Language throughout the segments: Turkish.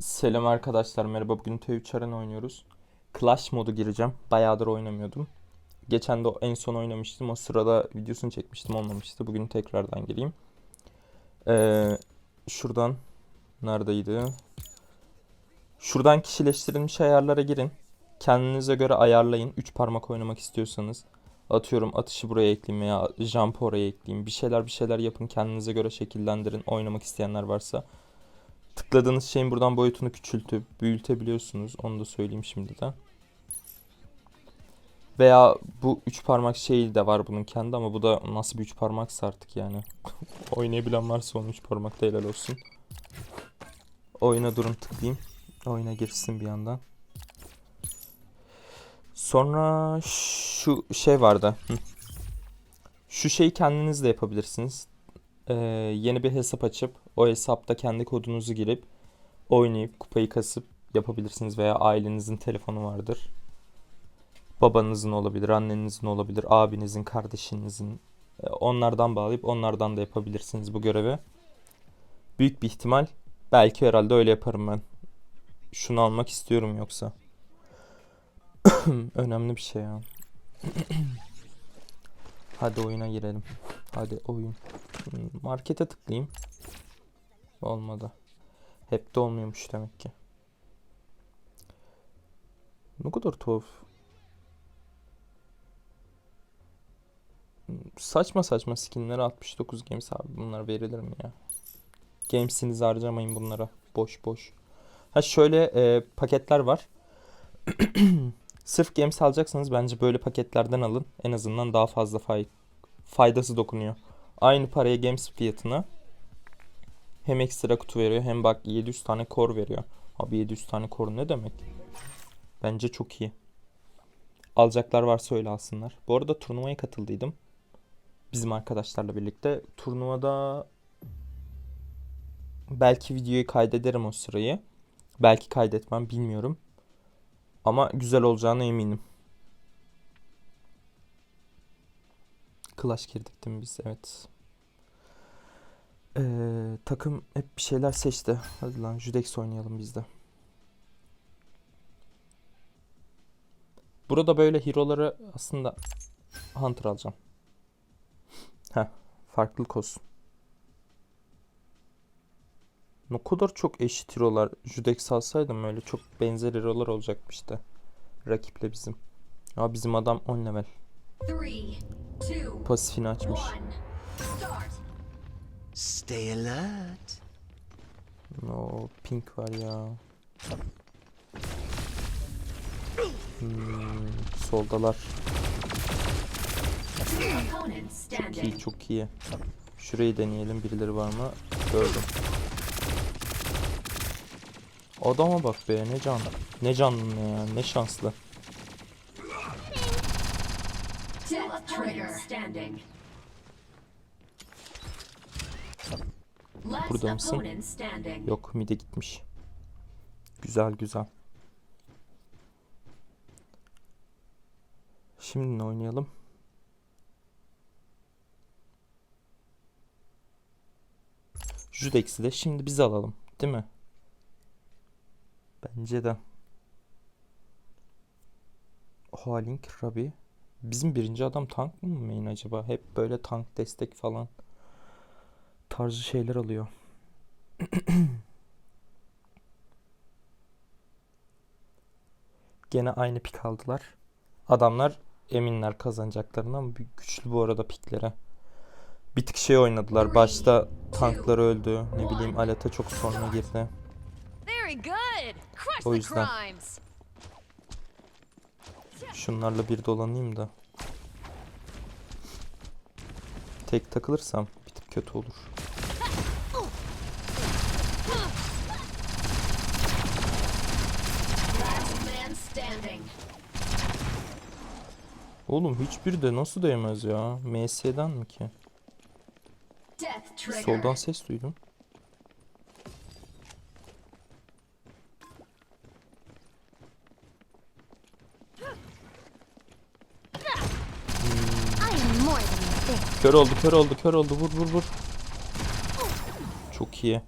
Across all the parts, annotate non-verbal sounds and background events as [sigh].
Selam arkadaşlar merhaba bugün T3 Arena oynuyoruz. Clash modu gireceğim. Bayağıdır oynamıyordum. Geçen de en son oynamıştım. O sırada videosunu çekmiştim olmamıştı. Bugün tekrardan gireyim. Ee, şuradan neredeydi? Şuradan kişileştirilmiş ayarlara girin. Kendinize göre ayarlayın. 3 parmak oynamak istiyorsanız. Atıyorum atışı buraya ekleyeyim veya jump'ı oraya ekleyeyim. Bir şeyler bir şeyler yapın. Kendinize göre şekillendirin. Oynamak isteyenler varsa. Tıkladığınız şeyin buradan boyutunu küçültüp büyütebiliyorsunuz. Onu da söyleyeyim şimdi de. Veya bu üç parmak şeyi de var bunun kendi ama bu da nasıl bir üç parmaksa artık yani. [laughs] Oynayabilen varsa onun üç parmakta helal olsun. Oyuna durun tıklayayım. Oyuna girsin bir yandan. Sonra şu şey vardı. Şu şeyi kendiniz de yapabilirsiniz. Ee, yeni bir hesap açıp o hesapta kendi kodunuzu girip oynayıp kupayı kasıp yapabilirsiniz veya ailenizin telefonu vardır. Babanızın olabilir, annenizin olabilir, abinizin, kardeşinizin. Ee, Onlardan bağlayıp onlardan da yapabilirsiniz bu görevi. Büyük bir ihtimal belki herhalde öyle yaparım ben. Şunu almak istiyorum yoksa. [clears throat] Önemli bir şey ya. [clears throat] Hadi oyuna girelim. Hadi oyun. Hmm, Markete tıklayayım. Olmadı. Hep de olmuyormuş demek ki. Ne kadar tuhaf. Saçma saçma skinlere 69 games abi bunlar verilir mi ya? Games'inizi harcamayın bunlara. Boş boş. Ha şöyle e, paketler var. [clears throat] Sırf games alacaksanız bence böyle paketlerden alın. En azından daha fazla fay faydası dokunuyor. Aynı paraya games fiyatına hem ekstra kutu veriyor hem bak 700 tane kor veriyor. Abi 700 tane kor ne demek? Bence çok iyi. Alacaklar varsa öyle alsınlar. Bu arada turnuvaya katıldıydım. Bizim arkadaşlarla birlikte. Turnuvada belki videoyu kaydederim o sırayı. Belki kaydetmem bilmiyorum. Ama güzel olacağına eminim. Clash girdik değil mi biz? Evet. Ee, takım hep bir şeyler seçti. Hadi lan Judex oynayalım biz de. Burada böyle hero'ları aslında Hunter alacağım. Heh, farklılık olsun. Ne kadar çok eşit hero'lar. Judex alsaydım öyle çok benzer hero'lar olacakmıştı. Rakiple bizim. Ama bizim adam 10 level. Pasifini açmış. one. Stay alert. No pink var ya. Hmm, soldalar. Opponent İyi çok iyi. Şurayı deneyelim birileri var mı? Gördüm. Adama bak be ne can. Ne canlı ne ya ne şanslı. Death trigger standing. Last Burada mısın? Yok mide gitmiş. Güzel güzel. Şimdi ne oynayalım? Judex'i de şimdi biz alalım. Değil mi? Bence de. Halink, Rabi. Bizim birinci adam tank mı main acaba? Hep böyle tank destek falan tarzı şeyler alıyor. [clears throat] Gene aynı pik aldılar. Adamlar eminler kazanacaklarından bir güçlü bu arada piklere. Bir tık şey oynadılar. Başta tanklar öldü. Ne bileyim Aleta çok sonra girdi. O yüzden. Şunlarla bir dolanayım da. Tek takılırsam bir tık kötü olur. Last man standing. Oğlum hiçbiri de nasıl değmez ya? MS'den mi ki? Soldan ses duydum. Think. Kör oldu, kör oldu, kör oldu. Vur vur vur. Çok iyi.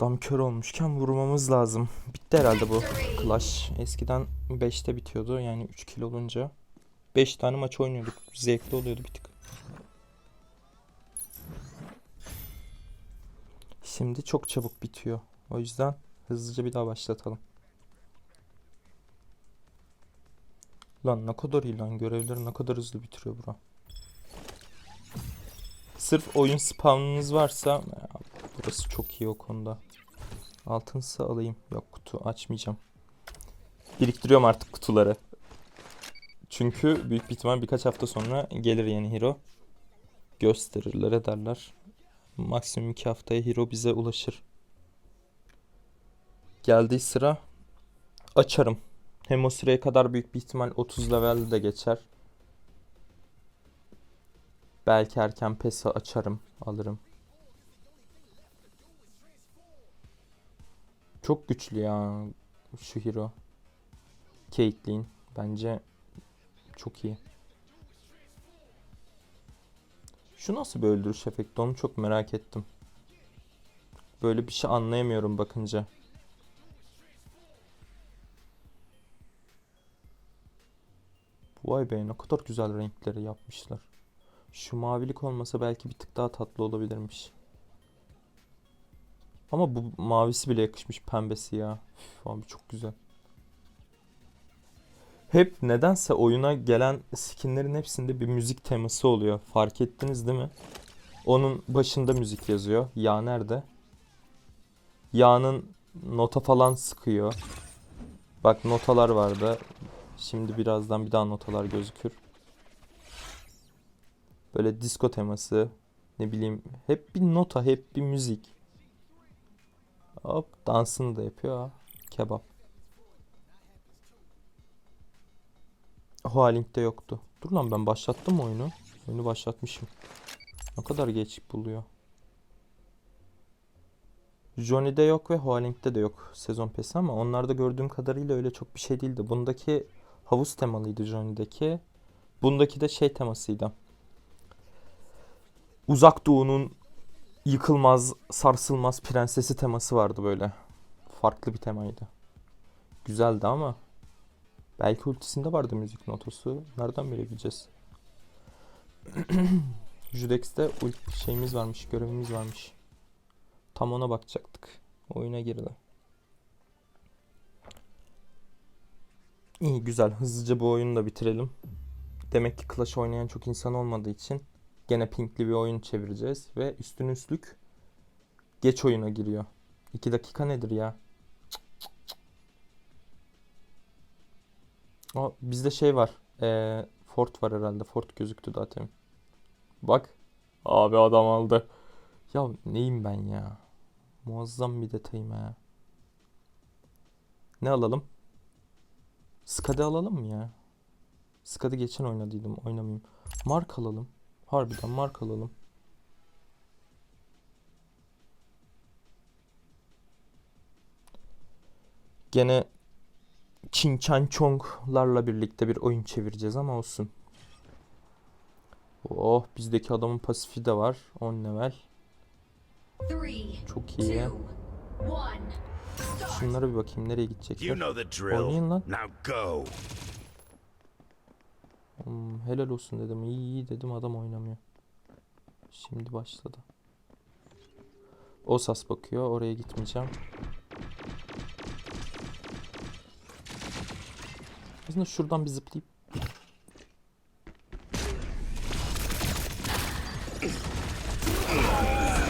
Adam kör olmuşken vurmamız lazım. Bitti herhalde bu Clash. Eskiden 5'te bitiyordu yani 3 kill olunca. 5 tane maç oynuyorduk. Zevkli oluyordu bir tık. Şimdi çok çabuk bitiyor. O yüzden hızlıca bir daha başlatalım. Lan ne kadar iyi lan görevleri ne kadar hızlı bitiriyor bura. Sırf oyun spawnınız varsa burası çok iyi o konuda. Altınsa alayım. Yok kutu açmayacağım. Biriktiriyorum artık kutuları. Çünkü büyük bir ihtimal birkaç hafta sonra gelir yeni hero. Gösterirler ederler. Maksimum iki haftaya hero bize ulaşır. Geldiği sıra açarım. Hem o süreye kadar büyük bir ihtimal 30 level de geçer. Belki erken PES'i açarım, alırım. Çok güçlü ya şu hero. Caitlyn bence çok iyi. Şu nasıl bir öldürüş efekti onu çok merak ettim. Böyle bir şey anlayamıyorum bakınca. Vay be ne kadar güzel renkleri yapmışlar. Şu mavilik olmasa belki bir tık daha tatlı olabilirmiş. Ama bu mavisi bile yakışmış pembesi ya. Üf, abi çok güzel. Hep nedense oyuna gelen skinlerin hepsinde bir müzik teması oluyor. Fark ettiniz değil mi? Onun başında müzik yazıyor. Ya nerede? Ya'nın nota falan sıkıyor. Bak notalar vardı. Şimdi birazdan bir daha notalar gözükür. Böyle disco teması. Ne bileyim. Hep bir nota, hep bir müzik. Hop dansını da yapıyor. Kebap. Hualink'te yoktu. Dur lan ben başlattım oyunu? Oyunu başlatmışım. Ne kadar geç buluyor. Johnny'de yok ve Hualink'te de yok sezon pesi ama onlarda gördüğüm kadarıyla öyle çok bir şey değildi. Bundaki havuz temalıydı Johnny'deki. Bundaki de şey temasıydı. Uzak Doğu'nun yıkılmaz, sarsılmaz prensesi teması vardı böyle. Farklı bir temaydı. Güzeldi ama belki ultisinde vardı müzik notası. Nereden bilebileceğiz? [clears throat] Judex'te ult şeyimiz varmış, görevimiz varmış. Tam ona bakacaktık. Oyuna girdi. İyi güzel. Hızlıca bu oyunu da bitirelim. Demek ki Clash oynayan çok insan olmadığı için gene pinkli bir oyun çevireceğiz ve üstün üstlük geç oyuna giriyor. 2 dakika nedir ya? Aa, bizde şey var. Ee, Fort var herhalde. Fort gözüktü zaten. Bak. Abi adam aldı. Ya neyim ben ya? Muazzam bir detayım ha. Ne alalım? Skadi alalım mı ya? Skadi geçen oynadıydım. Oynamayayım. Mark alalım. Harbiden mark alalım. Gene Çin Chan Chong'larla birlikte bir oyun çevireceğiz ama olsun. Oh bizdeki adamın pasifi de var. 10 level. Çok iyi. Şunlara bir bakayım nereye gidecekler. Oynayın lan. Hmm, helal olsun dedim. İyi iyi dedim adam oynamıyor. Şimdi başladı. Osas bakıyor. Oraya gitmeyeceğim. Aslında şuradan bir zıplayıp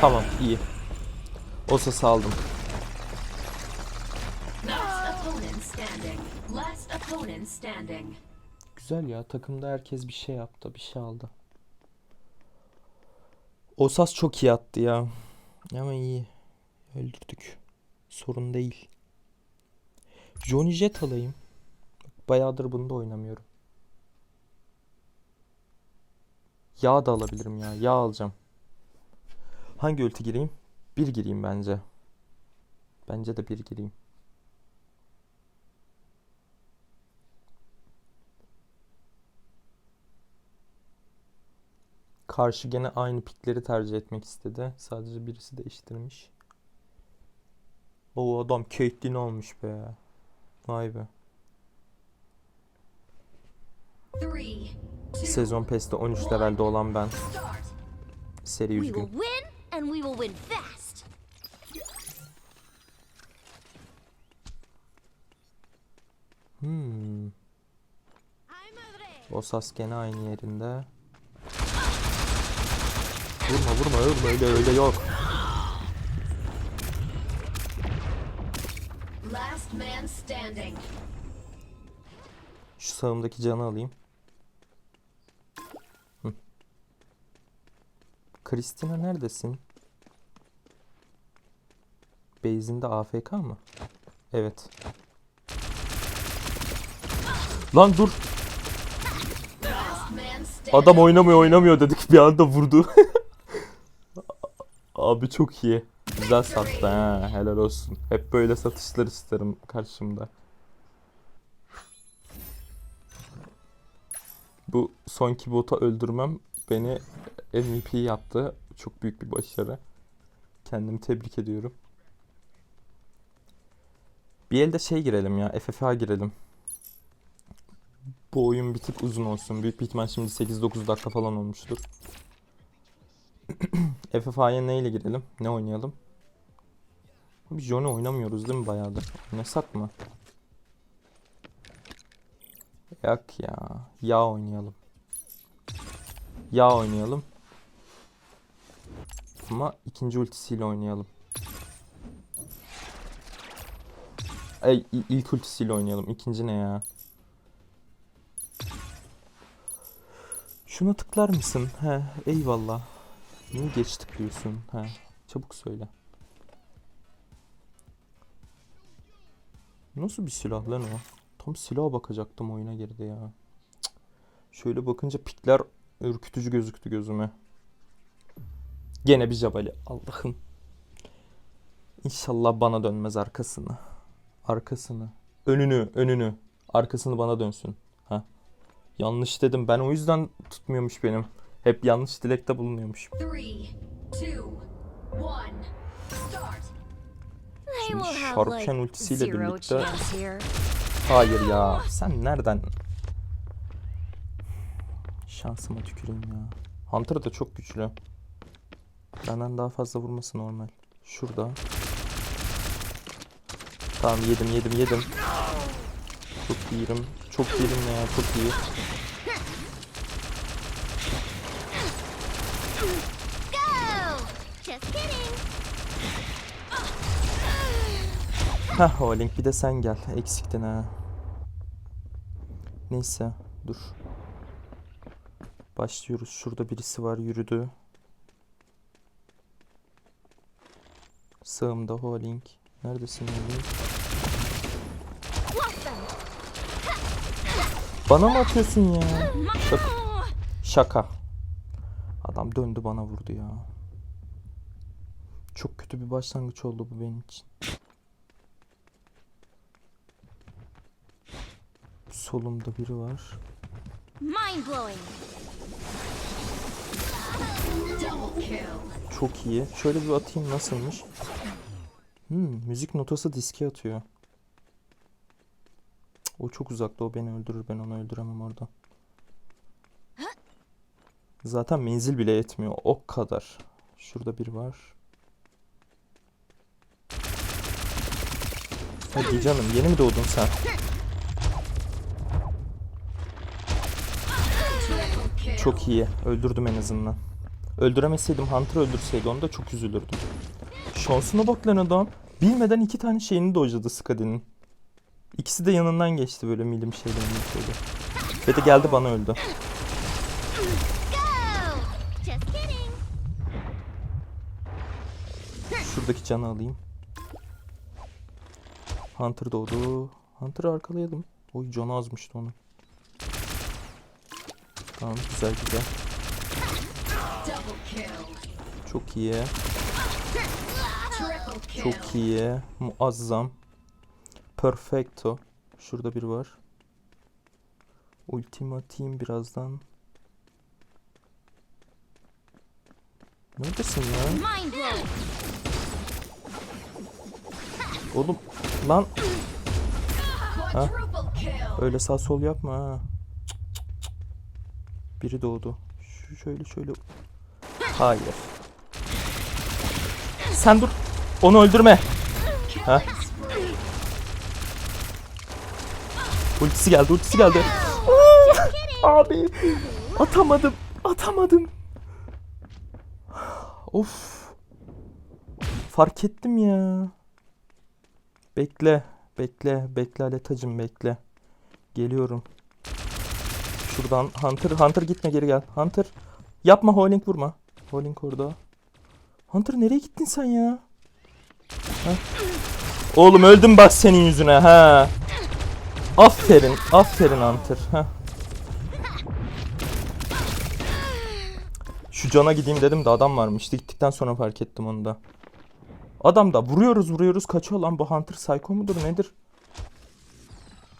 Tamam iyi. Osas'ı aldım. Last opponent standing. Last opponent standing. Güzel ya takımda herkes bir şey yaptı, bir şey aldı. Osas çok iyi attı ya. Ama iyi. Öldürdük. Sorun değil. Johnny Jet alayım. Bayağıdır bunda oynamıyorum. Yağ da alabilirim ya. Yağ alacağım. Hangi ulti gireyim? Bir gireyim bence. Bence de bir gireyim. Karşı gene aynı pikleri tercih etmek istedi. Sadece birisi değiştirmiş. O adam Caitlyn olmuş be. Vay be. Sezon PES'te 13 levelde olan ben. Seri üzgün. Hmm. O Sasuke'nin aynı yerinde. Vurma vurma vurma öyle öyle yok. Last man standing. Şu sağımdaki canı alayım. Hı. Kristina neredesin? Base'inde AFK mı? Evet. Lan dur. Adam oynamıyor oynamıyor dedik bir anda vurdu. [laughs] Abi çok iyi. Güzel sattı ha helal olsun. Hep böyle satışlar isterim karşımda. Bu sonki bota öldürmem beni MVP yaptı. Çok büyük bir başarı. Kendimi tebrik ediyorum. Bir elde şey girelim ya. FFA girelim. Bu oyun bir tık uzun olsun. Büyük bir ihtimal şimdi 8-9 dakika falan olmuştur. [clears throat] FFA'ya neyle girelim? Ne oynayalım? Biz Johnny oynamıyoruz değil mi bayağıdır? Oynasak mı? Yok ya. Ya oynayalım. Ya oynayalım. Ama ikinci ultisiyle oynayalım. İ- ilk ultisiyle oynayalım. İkinci ne ya? Şuna tıklar mısın? He, eyvallah. Niye geç tıklıyorsun? He, çabuk söyle. Nasıl bir silah lan o? Tam silaha bakacaktım oyuna girdi ya. Şöyle bakınca pikler ürkütücü gözüktü gözüme. Gene bir jabali. Allah'ım. İnşallah bana dönmez arkasını. Arkasını. Önünü, önünü. Arkasını bana dönsün. Ha. Yanlış dedim. Ben o yüzden tutmuyormuş benim. Hep yanlış dilekte bulunuyormuş. Şimdi like ultisiyle birlikte. Hayır ya. Sen nereden? Şansıma tüküreyim ya. Hunter da çok güçlü. Benden daha fazla vurması normal. Şurada. Tamam yedim yedim yedim. Çok iyiyim. Çok iyiyim ya çok iyi. Go! Just kidding. Heh o link bir de sen gel. Eksiktin ha. Neyse dur. Başlıyoruz. Şurada birisi var yürüdü. Sağımda Holink. Neredesin them. Bana mı atıyorsun ya? Şaka. Şaka. Adam döndü bana vurdu ya. Çok kötü bir başlangıç oldu bu benim için. Solumda biri var. Mind blowing. Çok iyi. Şöyle bir atayım nasılmış? Hmm, müzik notası diske atıyor. O çok uzakta. O beni öldürür. Ben onu öldüremem orada. Zaten menzil bile yetmiyor. O kadar. Şurada bir var. Hadi canım. Yeni mi doğdun sen? Çok iyi. Öldürdüm en azından. Öldüremeseydim Hunter öldürseydi onu da çok üzülürdüm. Şansına bak lan adam. Bilmeden iki tane şeyini dojladı Skadi'nin. İkisi de yanından geçti böyle milim şeyden. Ve de geldi bana öldü. Şuradaki canı alayım. Hunter doğdu. Hunter'ı arkalayalım. Oy canı azmıştı onun. Tamam güzel güzel. Çok iyi. Çok iyi. Muazzam. Perfecto. Şurada bir var. Atayım birazdan. Neredesin ya? Oğlum lan kill. öyle sağ sol yapma ha. Biri doğdu. Şu şöyle şöyle. Hayır. Sen dur. Onu öldürme. Ha? Ultisi geldi, ultisi geldi. Abi atamadım, atamadım. Of. Fark ettim ya. Bekle, bekle, bekle Aletacım bekle. Geliyorum. Şuradan Hunter, Hunter gitme geri gel. Hunter yapma Holding vurma. Holding orada. Hunter nereye gittin sen ya? Ha? Oğlum öldüm bak senin yüzüne ha. Aferin, aferin Hunter. Ha. Şu cana gideyim dedim de adam varmış. Gittikten sonra fark ettim onu da. Adam da vuruyoruz vuruyoruz kaçıyor lan bu Hunter Psycho mudur nedir?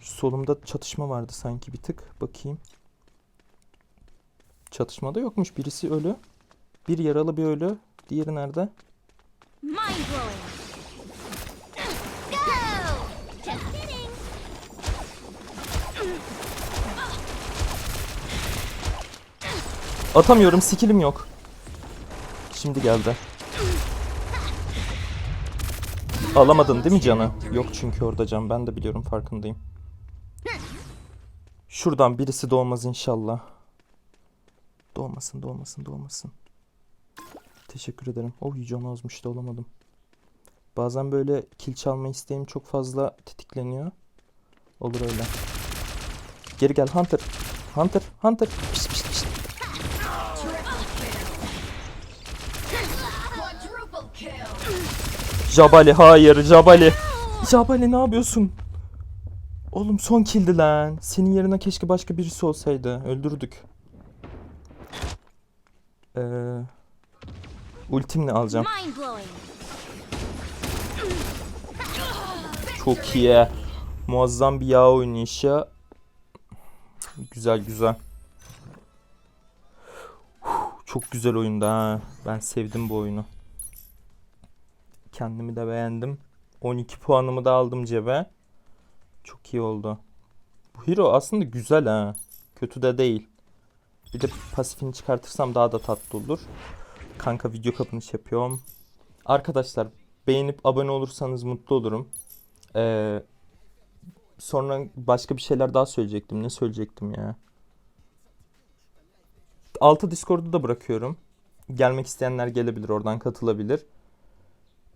Şu solumda çatışma vardı sanki bir tık. Bakayım. Çatışmada yokmuş. Birisi ölü. Bir yaralı bir ölü. Diğeri nerede? Atamıyorum. Skillim yok. Şimdi geldi. Alamadın değil mi canı? Yok çünkü orada can. Ben de biliyorum farkındayım. Şuradan birisi doğmaz inşallah. Doğmasın, doğmasın, doğmasın. Teşekkür ederim. Oh can azmış da olamadım. Bazen böyle kil çalma isteğim çok fazla tetikleniyor. Olur öyle. Geri gel Hunter. Hunter, Hunter. Pişt, pişt, Jabali hayır Jabali. Jabali ne yapıyorsun? Oğlum son killdi lan. Senin yerine keşke başka birisi olsaydı. Öldürdük. Ee, ultimle alacağım. Çok iyi. Muazzam bir yağ oynayışı. Güzel güzel. Çok güzel oyunda ha. Ben sevdim bu oyunu. Kendimi de beğendim. 12 puanımı da aldım cebe. Çok iyi oldu. Bu hero aslında güzel ha. Kötü de değil. Bir de pasifini çıkartırsam daha da tatlı olur. Kanka video kapanış yapıyorum. Arkadaşlar beğenip abone olursanız mutlu olurum. Ee, sonra başka bir şeyler daha söyleyecektim. Ne söyleyecektim ya? Altı Discord'u da bırakıyorum. Gelmek isteyenler gelebilir, oradan katılabilir.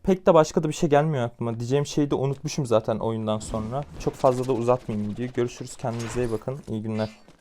Pek de başka da bir şey gelmiyor aklıma. Diyeceğim şeyi de unutmuşum zaten oyundan sonra. Çok fazla da uzatmayayım diye. Görüşürüz. Kendinize iyi bakın. İyi günler.